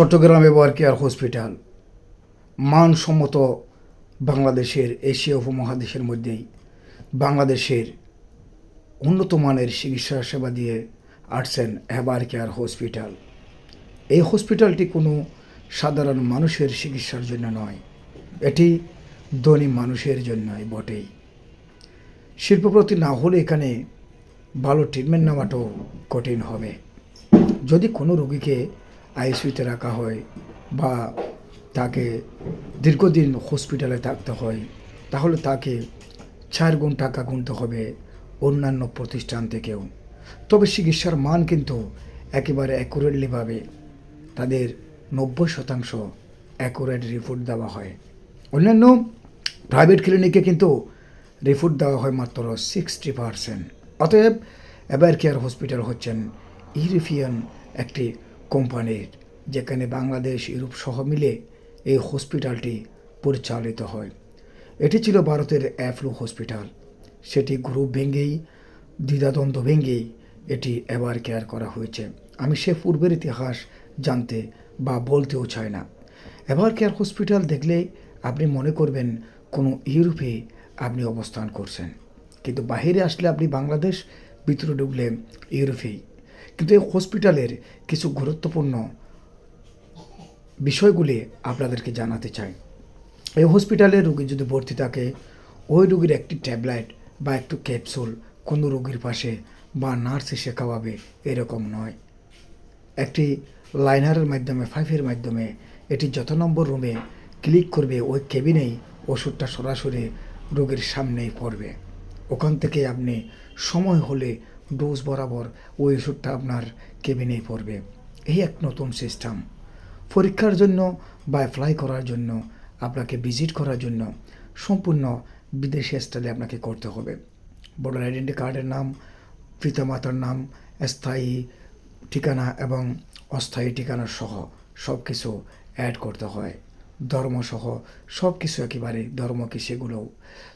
চট্টগ্রাম এবার care hospital, মানসম্মত বাংলাদেশের এশিয়া উপমহাদেশের মধ্যেই বাংলাদেশের উন্নত মানের চিকিৎসা সেবা দিয়ে আসছেন এবার কেয়ার হসপিটাল। এই হসপিটালটি কোনো সাধারণ মানুষের চিকিৎসার জন্য নয়, এটি ধনী মানুষের জন্যই বটেই। শিল্পপ্রতি না হলে এখানে ভালো ট্রিটমেন্ট নেওয়াটাও কঠিন হবে। যদি কোনো রোগীকে আইসিউতে রাখা হয় বা তাকে দীর্ঘদিন হসপিটালে থাকতে হয়, তাহলে তাকে চার গুণ টাকা গুনতে হবে অন্যান্য প্রতিষ্ঠান থেকেও। তবে চিকিৎসার মান কিন্তু একেবারে অ্যাকুরেটলিভাবে তাদের নব্বই শতাংশ অ্যাকুরেট রিপোর্ট দেওয়া হয়। অন্যান্য প্রাইভেট ক্লিনিকে কিন্তু রিপোর্ট দেওয়া হয় মাত্র সিক্সটি পারসেন্ট অতএব এবার কেয়ার হসপিটাল হচ্ছেন ইউরোপিয়ান একটি কোম্পানির, যেখানে বাংলাদেশ, ইউরোপ সহ মিলে এই হসপিটালটি পরিচালিত হয়। এটি ছিল ভারতের অ্যাফ্লু হসপিটাল। সেটি গ্রুপ ভেঙেই, দ্বিধাদ্বন্দ্ব ভেঙেই এটি এবার কেয়ার করা হয়েছে। আমি সে পূর্বের ইতিহাস জানতে বা বলতেও চাই না। এবার কেয়ার হসপিটাল দেখলে আপনি মনে করবেন কোনো ইউরোপে আপনি অবস্থান করছেন। কিন্তু বাইরে আসলে আপনি বাংলাদেশ, ভিতরে ঢুকলে ইউরোপেই। কিন্তু এই হসপিটালের কিছু গুরুত্বপূর্ণ বিষয়গুলি আপনাদেরকে জানাতে চাই। এই হসপিটালে রুগী যদি ভর্তি থাকে, ওই রুগীর একটি ট্যাবলেট বা একটু ক্যাপসুল কোনো রুগীর পাশে বা নার্স এসে খাওয়াবে, এরকম নয়। একটি লাইনারের মাধ্যমে ফাইভের মাধ্যমে এটি যত নম্বর রুমে ক্লিক করবে, ওই কেবিনেই ওষুধটা সরাসরি রোগীর সামনেই পড়বে। ওখান থেকে আপনি সময় হলে ডোজ বরাবর ওই ওষুধটা আপনার কেবিনেই পড়বে। এই এক নতুন সিস্টেম পরীক্ষার জন্য বা অ্যাপ্লাই করার জন্য, আপনাকে ভিজিট করার জন্য সম্পূর্ণ বিদেশি স্টাইলে আপনাকে করতে হবে। ভোটার আইডেন্টি কার্ডের নাম, পিতামাতার নাম, স্থায়ী ঠিকানা এবং অস্থায়ী ঠিকানা সহ সব কিছু অ্যাড করতে হয়। ধর্মসহ সব কিছু একেবারে ধর্ম কি সেগুলোও।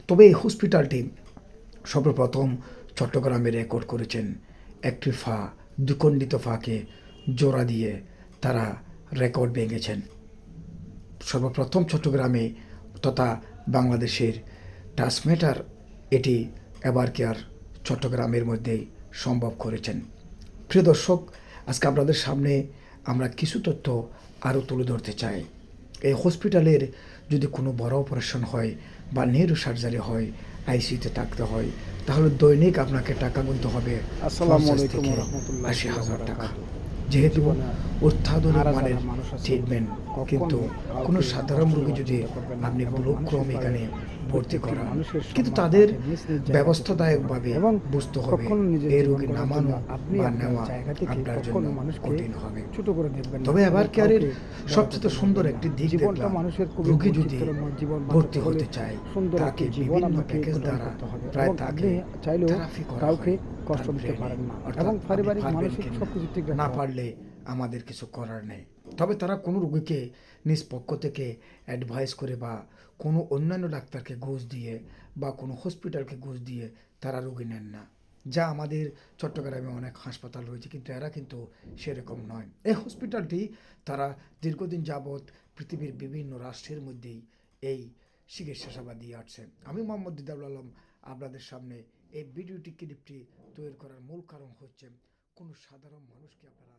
তবে এই হসপিটালটি সর্বপ্রথম চট্টগ্রামে রেকর্ড করেছেন একটি ফা দুখণ্ডিত ফাকে জোড়া দিয়ে তারা রেকর্ড ভেঙেছেন। সর্বপ্রথম চট্টগ্রামে তথা বাংলাদেশের ট্রান্সমিটার এটি এবার কেয়ার চট্টগ্রামের মধ্যেই সম্ভব করেছেন। প্রিয় দর্শক, আজকে আপনাদের সামনে আমরা কিছু তথ্য আরও তুলে ধরতে চাই। এই হসপিটালের যদি কোনো বড় অপারেশন হয় বা নেহরু সার্জারি হয়, আইসিইউতে থাকতে হয় তাহলে দৈনিক আপনাকে টাকা গুনতে হবে আসসালামু আলাইকুম রহমতুল্লাহ ওয়া রাহমাতুল্লাহি আশি হাজার টাকা। যেহেতু অত্যাধুনিক মানের ট্রিটমেন্ট কিন্তু কোনো সাধারণ রোগী যদি আপনি ব্লুক্রম এখানে ভর্তি করান। কিন্তু তাদের ব্যবস্থাদায়কভাবে এবং বুঝতে হবে এই রোগী নামানো আপনি বা নেওয়া আপনার জন্য কঠিন হবে। করে তবে এবার এবং কেয়ারের সবচেয়ে সুন্দর একটি। দিক দেখলাম। রোগী যদি ভর্তি হতে চায় তাকে বিভিন্ন প্যাকেজ দ্বারা প্রায় তাকে থেরাপি করা কষ্ট দিতে পারেন না। এবং পারিবারিক মানসিক কিনা? সবকিছু ঠিক না পারলে আমাদের কিছু করার নেই। তবে তারা কোনো রোগীকে নিজ পক্ষ থেকে অ্যাডভাইস করে বা কোনো অন্যান্য ডাক্তারকে ঘুষ দিয়ে বা কোনো হসপিটালকে ঘুষ দিয়ে তারা রোগী নেন না। যা আমাদের চট্টগ্রামে অনেক হাসপাতাল রয়েছে কিন্তু এরা কিন্তু সেরকম নয়। এই হসপিটালটি তারা দীর্ঘদিন যাবৎ পৃথিবীর বিভিন্ন রাষ্ট্রের মধ্যেই এই চিকিৎসা সেবা দিয়ে আসছে। আমি মোহাম্মদ দিদাউল আলম আপনাদের সামনে এই ভিডিওটি ক্লিপটি তৈরি করার মূল কারণ হচ্ছে কোনো সাধারণ মানুষকে আপনারা